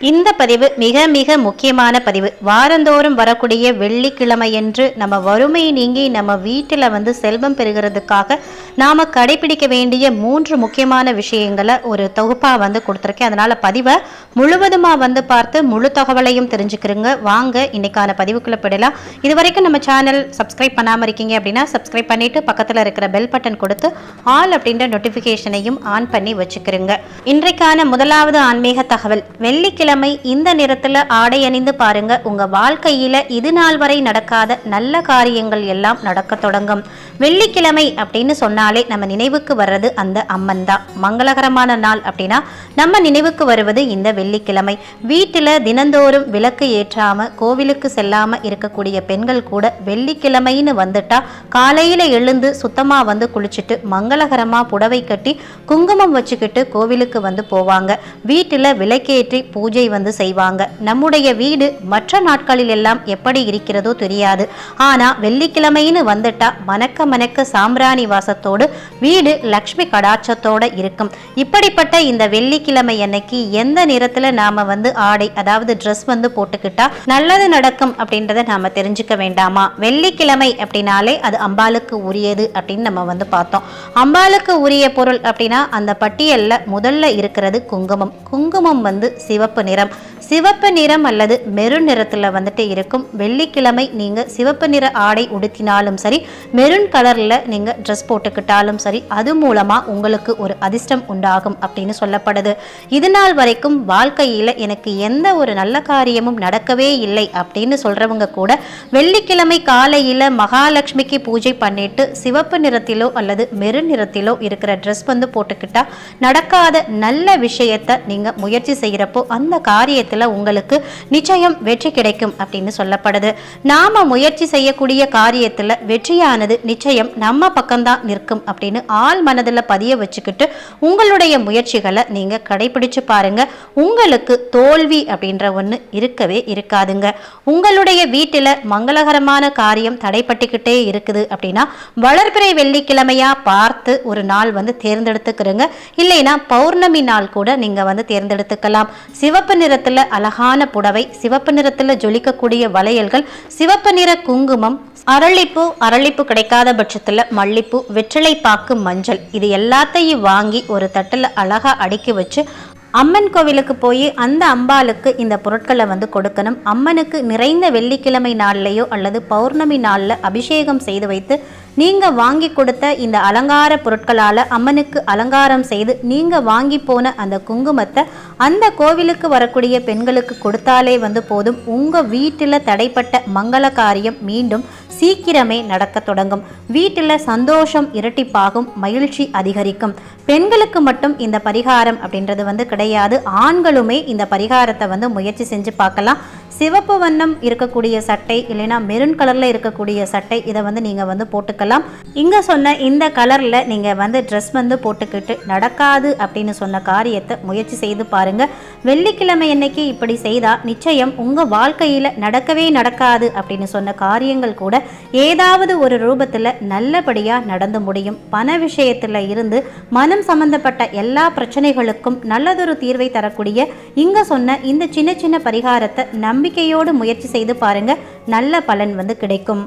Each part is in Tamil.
இந்த பதிவு மிக மிக முக்கியமான பதிவு. வாரந்தோறும் வரக்கூடிய வெள்ளிக்கிழமையன்று நம்ம வறுமை நீங்கி நம்ம வீட்டில் வந்து செல்வம் பெறுகிறதுக்காக நாம் கடைபிடிக்க வேண்டிய மூன்று முக்கியமான விஷயங்களை ஒரு தொகுப்பாக வந்து கொடுத்துருக்கேன். அதனால் பதிவை முழுவதுமாக வந்து பார்த்து முழு தகவலையும் தெரிஞ்சுக்கிறோங்க. வாங்க இன்னைக்கான பதிவுக்குள்ளே போயிடலாம். இது வரைக்கும் நம்ம சேனல் சப்ஸ்கிரைப் பண்ணாமல் இருக்கீங்க அப்படின்னா சப்ஸ்கிரைப் பண்ணிட்டு பக்கத்தில் இருக்கிற பெல் பட்டன் கொடுத்து ஆல் அப்படின்ற நோட்டிஃபிகேஷனையும் ஆன் பண்ணி வச்சுக்கிறோங்க. இன்றைக்கான முதலாவது ஆன்மீக தகவல் வெள்ளிக்கிழமை இந்த நிறத்துல ஆடை அணிந்து பாருங்க. உங்க வாழ்க்கையில இது நாள் வரை நடக்காத நல்ல காரியங்கள் எல்லாம் நடக்க தொடங்கும். வெள்ளிக்கிழமை அப்படின்னு சொன்னாலே நம்ம நினைவுக்கு வர்றது அந்த அம்மன் தான். மங்களகரமான நாள் அப்படின்னா நம்ம நினைவுக்கு வருவது இந்த வெள்ளிக்கிழமை. வீட்டில் தினந்தோறும் விளக்கு ஏற்றாம கோவிலுக்கு செல்லாம இருக்கக்கூடிய பெண்கள் கூட வெள்ளிக்கிழமைன்னு வந்துட்டா காலையில எழுந்து சுத்தமா வந்து குளிச்சுட்டு மங்களகரமா புடவை கட்டி குங்குமம் வச்சுக்கிட்டு கோவிலுக்கு வந்து போவாங்க. வீட்டில் விளக்கேற்றி பூஜை வந்து செய்வாங்க. நம்முடைய வீடு மற்ற நாட்களில் எல்லாம் எப்படி இருக்கிறதோ தெரியாது. ஆனா வெள்ளிக்கிழமைன்னு வந்துட்டா மணக்க மணக்க சாம்பிராணி வாசத்தோடு வீடு லக்ஷ்மி கடாட்சத்தோட இருக்கும். இப்படிப்பட்ட இந்த வெள்ளிக்கிழமை அன்னைக்கு எந்த நிறத்துல நாம வந்து ஆடை அதாவது ட்ரெஸ் வந்து போட்டுக்கிட்டா நல்லது நடக்கும் அப்படின்றத நாம தெரிஞ்சுக்க வேண்டாமா? வெள்ளிக்கிழமை அப்படின்னாலே அது அம்பாளுக்கு உரியது அப்படின்னு நம்ம வந்து பார்த்தோம். அம்பாளுக்கு உரிய பொருள் அப்படின்னா அந்த பட்டியல்ல முதல்ல இருக்கிறது குங்குமம். குங்குமம் வந்து சிவப்பு நிறம். சிவப்பு நிறம் அல்லது மெருன் நிறத்தில் வந்துட்டு இருக்கும். வெள்ளிக்கிழமை நீங்கள் சிவப்பு நிற ஆடை உடுத்தினாலும் சரி மெருன் கலரில் நீங்கள் ட்ரெஸ் போட்டுக்கிட்டாலும் சரி அது மூலமாக உங்களுக்கு ஒரு அதிர்ஷ்டம் உண்டாகும் அப்படின்னு சொல்லப்படுது. இது நாள் வரைக்கும் வாழ்க்கையில் எனக்கு எந்த ஒரு நல்ல காரியமும் நடக்கவே இல்லை அப்படின்னு சொல்கிறவங்க கூட வெள்ளிக்கிழமை காலையில் மகாலட்சுமிக்கு பூஜை பண்ணிட்டு சிவப்பு நிறத்திலோ அல்லது மெருன் நிறத்திலோ இருக்கிற ட்ரெஸ் வந்து போட்டுக்கிட்டால் நடக்காத நல்ல விஷயத்தை நீங்கள் முயற்சி செய்கிறப்போ அந்த காரியத்தில் உங்களுக்கு நிச்சயம் வெற்றி கிடைக்கும் அப்படின்னு சொல்லப்படுது. நாம முயற்சி செய்யக்கூடிய காரியத்தில் வெற்றியானது நிச்சயம் நம்ம பக்கம்தான் நிற்கும் அப்படின்னு ஆள் மனதில் பதிய வச்சுக்கிட்டு உங்களுடைய முயற்சிகளை நீங்கள் கடைபிடிச்சு பாருங்க. உங்களுக்கு தோல்வி அப்படின்ற ஒன்று இருக்கவே இருக்காதுங்க. உங்களுடைய வீட்டில் மங்களகரமான காரியம் தடைப்பட்டுக்கிட்டே இருக்குது அப்படின்னா வளர்பிறை வெள்ளிக்கிழமையா பார்த்து ஒரு நாள் வந்து தேர்ந்தெடுத்துக்கிறோங்க. இல்லைன்னா பௌர்ணமி நாள் கூட நீங்க வந்து தேர்ந்தெடுத்துக்கலாம். சிவப்பு நிறத்துல அழகான புடவை சிவப்பு நிறத்துல ஜொலிக்கக்கூடிய வளையல்கள் சிவப்பு நிற குங்குமம் அரளிப்பூ அரளிப்பூ கிடைக்காத பட்சத்துல மல்லிப்பூ வெற்றிலை பாக்கு மஞ்சள் இது எல்லாத்தையும் வாங்கி ஒரு தட்டுல அழகா அடுக்கி வச்சு அம்மன் கோவிலுக்கு போய் அந்த அம்பாளுக்கு இந்த பொருட்களை வந்து கொடுக்கணும். அம்மனுக்கு நிறைந்த வெள்ளிக்கிழமை நாள்லையோ அல்லது பௌர்ணமி நாளில் அபிஷேகம் செய்து வைத்து நீங்கள் வாங்கி கொடுத்த இந்த அலங்கார பொருட்களால் அம்மனுக்கு அலங்காரம் செய்து நீங்கள் வாங்கி போன அந்த குங்குமத்தை அந்த கோவிலுக்கு வரக்கூடிய பெண்களுக்கு கொடுத்தாலே வந்து போதும். உங்கள் வீட்டில் தடைப்பட்ட மங்கள காரியம் மீண்டும் சீக்கிரமே நடக்க தொடங்கும். வீட்டில் சந்தோஷம் இரட்டிப்பாகும் மகிழ்ச்சி அதிகரிக்கும். பெண்களுக்கு மட்டும் இந்த பரிகாரம் அப்படின்றது வந்து கிடையாது. ஆண்களுமே இந்த பரிகாரத்தை வந்து முயற்சி செஞ்சு பார்க்கலாம். சிவப்பு வண்ணம் இருக்கக்கூடிய சட்டை இல்லைன்னா மெரூன் கலரில் இருக்கக்கூடிய சட்டை இதை வந்து நீங்கள் வந்து போட்டுக்கலாம். இங்கே சொன்ன இந்த கலரில் நீங்கள் வந்து ட்ரெஸ் வந்து போட்டுக்கிட்டு நடக்காது அப்படின்னு சொன்ன காரியத்தை முயற்சி செய்து பாருங்கள் வெள்ளிக்கிழமை அன்னைக்கு இப்படி செய்தால் நிச்சயம் உங்கள் வாழ்க்கையில் நடக்கவே நடக்காது அப்படின்னு சொன்ன காரியங்கள் கூட ஏதாவது ஒரு ரூபத்தில் நல்லபடியாக நடந்து முடியும். பண விஷயத்தில் இருந்து மனம் சம்பந்தப்பட்ட எல்லா பிரச்சனைகளுக்கும் நல்லதொரு தீர்வை தரக்கூடிய இங்கே சொன்ன இந்த சின்ன சின்ன பரிகாரத்தை நம்பிக்கையோடு முயற்சி செய்து பாருங்க. நல்ல பலன் வந்து கிடைக்கும்.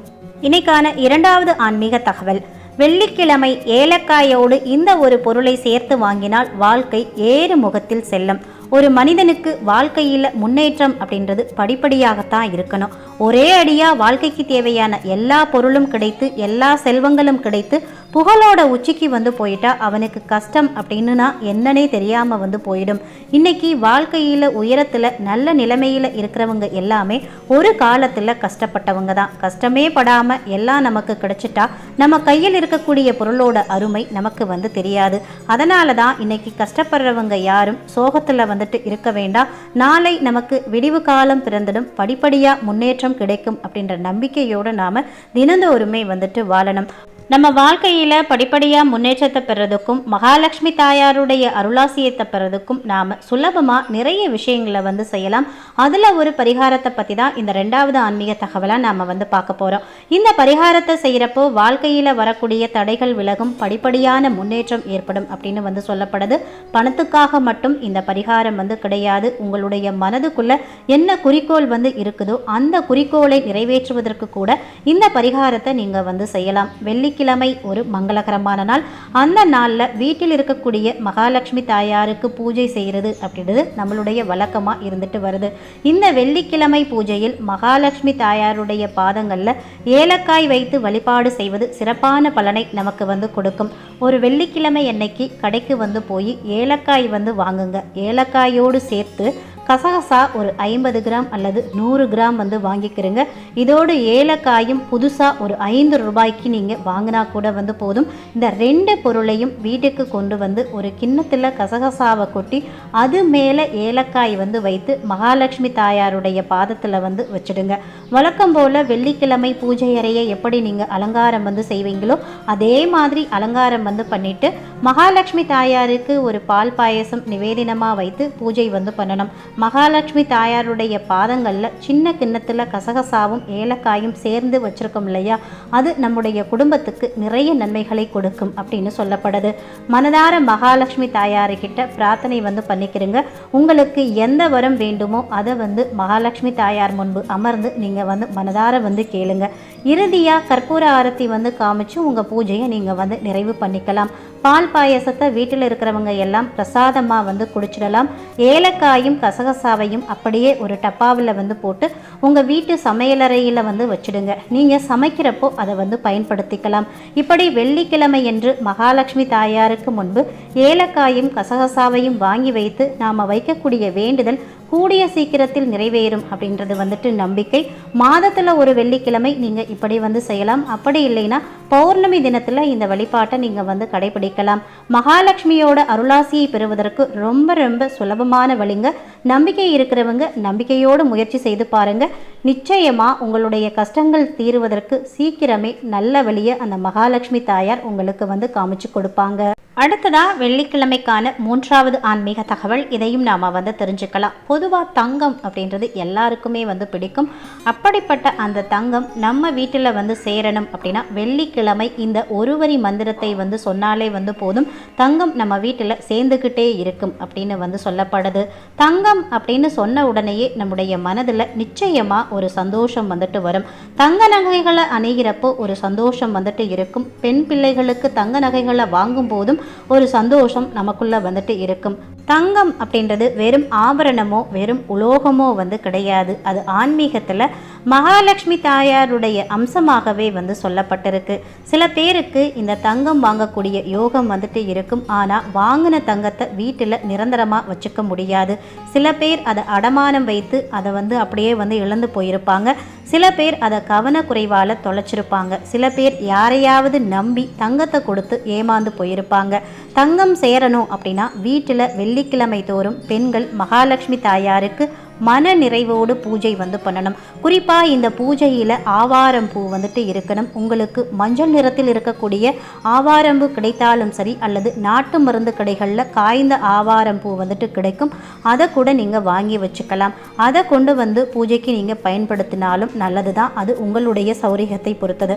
இன்னைக்கான இரண்டாவது ஆன்மீக தகவல். வெள்ளிக்கிழமை ஏலக்காயோடு இந்த ஒரு பொருளை சேர்த்து வாங்கினால் வாழ்க்கை ஏறு முகத்தில் செல்லும். ஒரு மனிதனுக்கு வாழ்க்கையில் முன்னேற்றம் அப்படின்றது படிப்படியாகத்தான் இருக்கணும். ஒரே அடியாக வாழ்க்கைக்கு தேவையான எல்லா பொருளும் கிடைத்து எல்லா செல்வங்களும் கிடைத்து புகழோட உச்சிக்கு வந்து போயிட்டா அவனுக்கு கஷ்டம் அப்படின்னுனா என்னன்னே தெரியாமல் வந்து போயிடும். இன்னைக்கு வாழ்க்கையில் உயரத்தில் நல்ல நிலைமையில் இருக்கிறவங்க எல்லாமே ஒரு காலத்தில் கஷ்டப்பட்டவங்க தான். கஷ்டமே படாமல் எல்லாம் நமக்கு கிடைச்சிட்டா நம்ம கையில் இருக்கக்கூடிய பொருளோட அருமை நமக்கு வந்து தெரியாது. அதனால தான் இன்னைக்கு கஷ்டப்படுறவங்க யாரும் சோகத்தில் வந்து வந்துட்டு இருக்க வேண்டாம். நாளை நமக்கு விடிவு காலம் பிறந்திடும். படிப்படியாக முன்னேற்றம் கிடைக்கும் அப்படின்ற நம்பிக்கையோடு நாம் தினந்தோறுமே வந்துட்டு வாழணும். நம்ம வாழ்க்கையில் படிப்படியாக முன்னேற்றத்தை பெறதுக்கும் மகாலட்சுமி தாயாருடைய அருளாசியத்தை பெறதுக்கும் நாம் சுலபமாக நிறைய விஷயங்களை வந்து செய்யலாம். அதில் ஒரு பரிகாரத்தை பற்றி தான் இந்த ரெண்டாவது ஆன்மீக தகவலாக நாம் வந்து பார்க்க போகிறோம் இந்த பரிகாரத்தை செய்கிறப்போ வாழ்க்கையில் வரக்கூடிய தடைகள் விலகும் படிப்படியான முன்னேற்றம் ஏற்படும் அப்படின்னு வந்து சொல்லப்படுது. பணத்துக்காக மட்டும் இந்த பரிகாரம் வந்து கிடையாது. உங்களுடைய மனதுக்குள்ள என்ன குறிக்கோள் வந்து இருக்குதோ அந்த குறிக்கோளை நிறைவேற்றுவதற்கு கூட இந்த பரிகாரத்தை நீங்கள் வந்து செய்யலாம். வெள்ளி வெள்ளிக்கிழமை ஒரு மங்களகரமான நாள். அந்த நாளில் வீட்டில் இருக்கக்கூடிய மகாலட்சுமி தாயாருக்கு பூஜை செய்கிறது அப்படின்றது நம்மளுடைய வழக்கமாக இருந்துட்டு வருது. இந்த வெள்ளிக்கிழமை பூஜையில் மகாலட்சுமி தாயாருடைய பாதங்களில் ஏலக்காய் வைத்து வழிபாடு செய்வது சிறப்பான பலனை நமக்கு வந்து கொடுக்கும். ஒரு வெள்ளிக்கிழமை அன்னைக்கு கடைக்கு வந்து போய் ஏலக்காய் வந்து வாங்குங்க. ஏலக்காயோடு சேர்த்து கசகசா ஒரு ஐம்பது கிராம் அல்லது நூறு கிராம் வந்து வாங்கிக்கிறங்க. இதோடு ஏலக்காயும் புதுசாக ஒரு ஐந்து ரூபாய்க்கு நீங்கள் வாங்கினா கூட வந்து போதும். இந்த ரெண்டு பொருளையும் வீட்டுக்கு கொண்டு வந்து ஒரு கிண்ணத்தில் கசகசாவை கொட்டி அது மேலே ஏலக்காய் வந்து வைத்து மகாலட்சுமி தாயாருடைய பாதத்தில் வந்து வச்சுடுங்க. வழக்கம் போல் வெள்ளிக்கிழமை பூஜை அறையை எப்படி நீங்கள் அலங்காரம் வந்து செய்வீங்களோ அதே மாதிரி அலங்காரம் வந்து பண்ணிவிட்டு மகாலட்சுமி தாயாருக்கு ஒரு பால் பாயசம் நிவேதினமாக வைத்து பூஜை வந்து பண்ணணும். மகாலட்சுமி தாயாருடைய பாதங்களில் சின்ன கிண்ணத்தில் கசகசாவும் ஏலக்காயும் சேர்ந்து வச்சுருக்கோம் இல்லையா? அது நம்முடைய குடும்பத்துக்கு நிறைய நன்மைகளை கொடுக்கும் அப்படின்னு சொல்லப்படுது. மனதார மகாலட்சுமி தாயாருக்கிட்ட பிரார்த்தனை வந்து பண்ணிக்கிறீங்க. உங்களுக்கு எந்த வரம் வேண்டுமோ அதை வந்து மகாலட்சுமி தாயார் முன்பு அமர்ந்து நீங்கள் வந்து மனதார வந்து கேளுங்க. இறுதியாக கற்பூர ஆரத்தி வந்து காமிச்சு உங்கள் பூஜையை நீங்கள் வந்து நிறைவு பண்ணிக்கலாம். பால் பாயசத்தை வீட்டில் இருக்கிறவங்க எல்லாம் பிரசாதமாக வந்து குடிச்சிடலாம். ஏலக்காயும் கசக கசகசாவையும் அப்படியே ஒரு டப்பாவில் வந்து போட்டு உங்கள் வீட்டு சமையலறையில் வந்து வச்சுடுங்க. நீங்கள் சமைக்கிறப்போ அதை வந்து பயன்படுத்திக்கலாம். இப்படி வெள்ளிக்கிழமை என்று மகாலட்சுமி தாயாருக்கு முன்பு ஏலக்காயும் கசகசாவையும் வாங்கி வைத்து நாம் வைக்கக்கூடிய வேண்டுதல் கூடிய சீக்கிரத்தில் நிறைவேறும் அப்படின்றது வந்துட்டு நம்பிக்கை. மாதத்தில் ஒரு வெள்ளிக்கிழமை நீங்கள் இப்படி வந்து செய்யலாம். அப்படி இல்லைன்னா பௌர்ணமி தினத்தில் இந்த வழிபாட்டை நீங்கள் வந்து கடைபிடிக்கலாம். மகாலட்சுமியோட அருளாசியை பெறுவதற்கு ரொம்ப ரொம்ப சுலபமான வழிங்க. நம்பிக்கை இருக்கிறவங்க நம்பிக்கையோடு முயற்சி செய்து பாருங்க. நிச்சயமாக உங்களுடைய கஷ்டங்கள் தீருவதற்கு சீக்கிரமே நல்ல வழியை அந்த மகாலட்சுமி தாயார் உங்களுக்கு வந்து காமிச்சு கொடுப்பாங்க. அடுத்ததாக வெள்ளிக்கிழமைக்கான மூன்றாவது ஆன்மீக தகவல். இதையும் நாம் வந்து தெரிஞ்சுக்கலாம். பொதுவாக தங்கம் அப்படின்றது எல்லாருக்குமே வந்து பிடிக்கும். அப்படிப்பட்ட அந்த தங்கம் நம்ம வீட்டில் வந்து சேரணும் அப்படின்னா வெள்ளிக்கிழமை இந்த ஒருவரி மந்திரத்தை வந்து சொன்னாலே வந்து போதும். தங்கம் நம்ம வீட்டில் சேர்ந்துக்கிட்டே இருக்கும் அப்படின்னு வந்து சொல்லப்படுது. தங்கம் அப்படின்னு சொன்ன உடனேயே நம்முடைய மனதில் நிச்சயமாக ஒரு சந்தோஷம் வந்துட்டு வரும். தங்க நகைகளை அணிகிறப்போ ஒரு சந்தோஷம் வந்துட்டு இருக்கும். பெண் பிள்ளைகளுக்கு தங்க நகைகளை வாங்கும் போதும் ஒரு சந்தோஷம் நமக்குள்ள வந்துட்டு இருக்கும். தங்கம் அப்படின்றது வெறும் ஆபரணமோ வெறும் உலோகமோ வந்து கிடையாது. அது ஆன்மீகத்தில் மகாலட்சுமி தாயாருடைய அம்சமாகவே வந்து சொல்லப்பட்டிருக்கு. சில பேருக்கு இந்த தங்கம் வாங்கக்கூடிய யோகம் வந்துட்டு இருக்கும். ஆனால் வாங்கின தங்கத்தை வீட்டில் நிரந்தரமாக வச்சுக்க முடியாது. சில பேர் அதை அடமானம் வைத்து அதை வந்து அப்படியே வந்து இழந்து போயிருப்பாங்க. சில பேர் அதை கவனக்குறைவால் தொலைச்சிருப்பாங்க. சில பேர் யாரையாவது நம்பி தங்கத்தை கொடுத்து ஏமாந்து போயிருப்பாங்க. தங்கம் சேரணும் அப்படின்னா வீட்டில் வெள்ளிக்கிழமை தோறும் பெண்கள் மகாலட்சுமி தாயாருக்கு மன நிறைவோடு பூஜை வந்து பண்ணணும். குறிப்பாக இந்த பூஜையில் ஆவாரம் பூ வந்துட்டு இருக்கணும். உங்களுக்கு மஞ்சள் நிறத்தில் இருக்கக்கூடிய ஆவாரம்பூ கிடைத்தாலும் சரி அல்லது நாட்டு மருந்து கடைகளில் காய்ந்த ஆவாரம் பூ வந்துட்டு கிடைக்கும். அதை கூட நீங்கள் வாங்கி வச்சுக்கலாம். அதை கொண்டு வந்து பூஜைக்கு நீங்கள் பயன்படுத்தினாலும் நல்லது தான் அது உங்களுடைய சௌரியத்தை பொறுத்தது.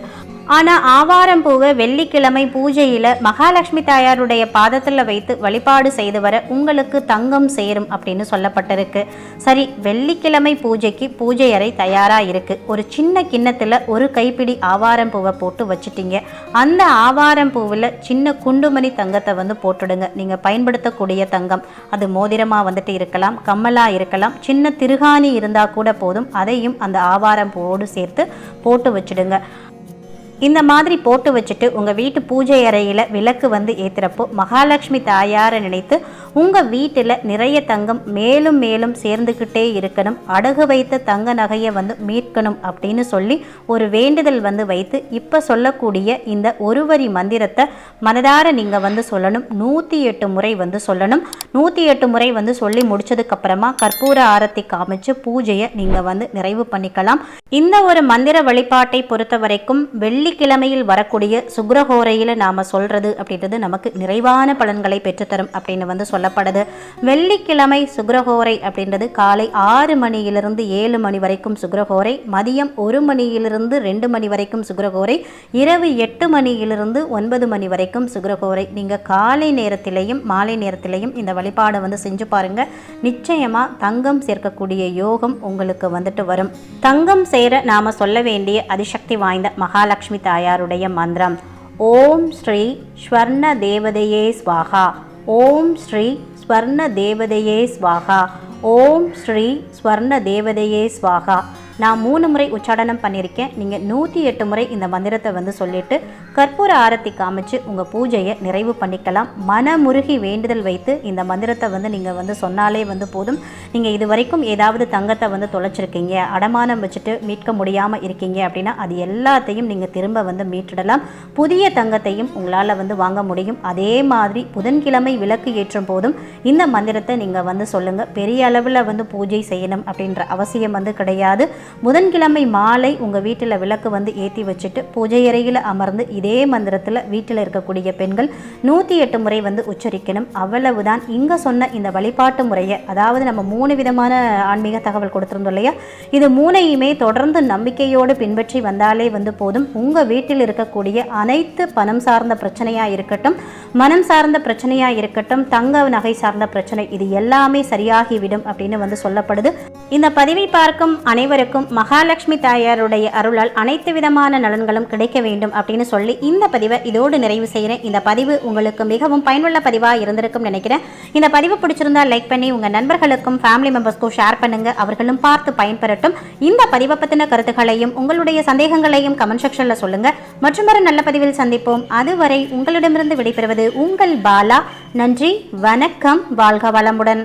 ஆனால் ஆவாரம் பூவை வெள்ளிக்கிழமை பூஜையில் மகாலட்சுமி தாயாருடைய பாதத்தில் வைத்து வழிபாடு செய்து வர உங்களுக்கு தங்கம் சேரும் அப்படின்னு சொல்லப்பட்டிருக்கு. சரி வெள்ளிக்கிழமை பூஜைக்கு பூஜை அறை தயாராக இருக்குது ஒரு சின்ன கிண்ணத்தில் ஒரு கைப்பிடி ஆவாரம் பூவை போட்டு வச்சுட்டீங்க. அந்த ஆவாரம் பூவில் சின்ன குண்டுமணி தங்கத்தை வந்து போட்டுடுங்க. நீங்கள் பயன்படுத்தக்கூடிய தங்கம். அது மோதிரமாக வந்துட்டு இருக்கலாம் கம்மலாக இருக்கலாம் சின்ன திருகாணி இருந்தால் கூட போதும். அதையும் அந்த ஆவாரம் பூவோடு சேர்த்து போட்டு வச்சுடுங்க. இந்த மாதிரி போட்டு வச்சுட்டு உங்கள் வீட்டு பூஜை அறையில் விளக்கு வந்து ஏற்றுறப்போ மகாலட்சுமி தாயாரை நினைத்து உங்கள் வீட்டில் நிறைய தங்கம் மேலும் மேலும் சேர்ந்துக்கிட்டே இருக்கணும். அடகு வைத்த தங்க நகையை வந்து மீட்கணும் அப்படின்னு சொல்லி ஒரு வேண்டுதல் வந்து வைத்து இப்போ சொல்லக்கூடிய இந்த ஒரு வரி மந்திரத்தை மனதார நீங்கள் வந்து சொல்லணும். நூற்றி எட்டு முறை வந்து சொல்லணும். நூற்றி எட்டு முறை வந்து சொல்லி முடிச்சதுக்கப்புறமா கற்பூர ஆரத்தி காமிச்சு பூஜையை நீங்கள் வந்து நிறைவு பண்ணிக்கலாம். இந்த ஒரு மந்திர வழிபாட்டை பொறுத்த வரைக்கும் வெள்ளிக்கிழமையில் வரக்கூடிய சுக்ரஹோரையில் நாம் சொல்கிறது அப்படின்றது நமக்கு நிறைவான பலன்களை பெற்றுத்தரும் அப்படின்னு வந்து சொல்லப்படுது. வெள்ளிக்கிழமை சுக்ரஹோரை அப்படின்றது காலை ஆறு மணியிலிருந்து ஏழு மணி வரைக்கும் சுக்ரஹோரை மதியம் ஒரு மணியிலிருந்து ரெண்டு மணி வரைக்கும் சுக்ரஹோரை இரவு எட்டு மணியிலிருந்து ஒன்பது மணி வரைக்கும் சுக்ரஹோரை. நீங்கள் காலை நேரத்திலையும் மாலை நேரத்திலையும் இந்த வழிபாடை வந்து செஞ்சு பாருங்க. நிச்சயமாக தங்கம் சேர்க்கக்கூடிய யோகம் உங்களுக்கு வந்துட்டு வரும். தங்கம் சேர நாம சொல்ல வேண்டிய அதிசக்தி வாய்ந்த மகாலட்சுமி தாயாருடைய மந்திரம். ஓம் ஸ்ரீ ஸ்வர்ண தேவதையே ஸ்வாகா ஓம் ஸ்ரீ ஸ்வர்ண தேவதையே ஸ்வாகா. ஓம் ஸ்ரீ ஸ்வர்ண தேவதையே ஸ்வாகா. நான் மூணு முறை உச்சாடனம் பண்ணியிருக்கேன். நீங்கள் நூற்றி எட்டு முறை இந்த மந்திரத்தை வந்து சொல்லிட்டு கற்பூர ஆரத்தி காமிச்சு உங்கள் பூஜையை நிறைவு பண்ணிக்கலாம். மனமுருகி வேண்டுதல் வைத்து இந்த மந்திரத்தை வந்து நீங்கள் வந்து சொன்னாலே வந்து போதும். நீங்கள் இது வரைக்கும் ஏதாவது தங்கத்தை வந்து தொலைச்சிருக்கீங்க அடமானம் வச்சுட்டு மீட்க முடியாமல் இருக்கீங்க அப்படின்னா அது எல்லாத்தையும் நீங்கள் திரும்ப வந்து மீட்டிடலாம். புதிய தங்கத்தையும் உங்களால் வந்து வாங்க முடியும். அதே மாதிரி புதன்கிழமை விளக்கு ஏற்றும் போதும் இந்த மந்திரத்தை நீங்கள் வந்து சொல்லுங்கள் பெரிய அளவில் வந்து பூஜை செய்யணும் அப்படின்ற அவசியம் வந்து கிடையாது. புதன்கிழமை மாலை உங்கள் வீட்டில் விளக்கு வந்து ஏற்றி வச்சுட்டு பூஜை அறையில் அமர்ந்து இதே மந்திரத்தில் வீட்டில் இருக்கக்கூடிய பெண்கள் நூற்றி எட்டு முறை வந்து உச்சரிக்கணும். அவ்வளவுதான். இங்கே சொன்ன இந்த வழிபாட்டு முறையை அதாவது நம்ம மூணு விதமான ஆன்மீக தகவல் கொடுத்துருந்தோம் இல்லையா? இது மூணையுமே தொடர்ந்து நம்பிக்கையோடு பின்பற்றி வந்தாலே வந்து போதும். உங்கள் வீட்டில் இருக்கக்கூடிய அனைத்து பணம் சார்ந்த பிரச்சனையாக இருக்கட்டும் மனம் சார்ந்த பிரச்சனையாக இருக்கட்டும் தங்க நகை சார்ந்த பிரச்சனை இது எல்லாமே சரியாகிவிடும் அப்படின்னு வந்து சொல்லப்படுது. இந்த பதிவை பார்க்கும் அனைவருக்கும் மகாலட்சுமி தாயாருடைய அருளால் அனைத்து விதமான நலன்களும் கிடைக்க வேண்டும் அப்படின்னு சொல்லி இந்த பதிவை இதோடு நிறைவு செய்கிறேன். இந்த பதிவு உங்களுக்கு மிகவும் பயனுள்ள பதிவாக இருந்திருக்கும் நினைக்கிறேன். இந்த பதிவு பிடிச்சிருந்தா லைக் பண்ணி உங்கள் நண்பர்களுக்கும் ஃபேமிலி மெம்பர்ஸ்க்கும் ஷேர் பண்ணுங்க. அவர்களும் பார்த்து பயன்பெறட்டும். இந்த பதிவை பற்றின கருத்துக்களையும் உங்களுடைய சந்தேகங்களையும் கமெண்ட் செக்ஷனில் சொல்லுங்க. மற்றும் ஒரு நல்ல பதிவில் சந்திப்போம். அதுவரை உங்களிடமிருந்து விடைபெறுவது உங்கள் பாலா. நன்றி வணக்கம். வாழ்க வளமுடன்.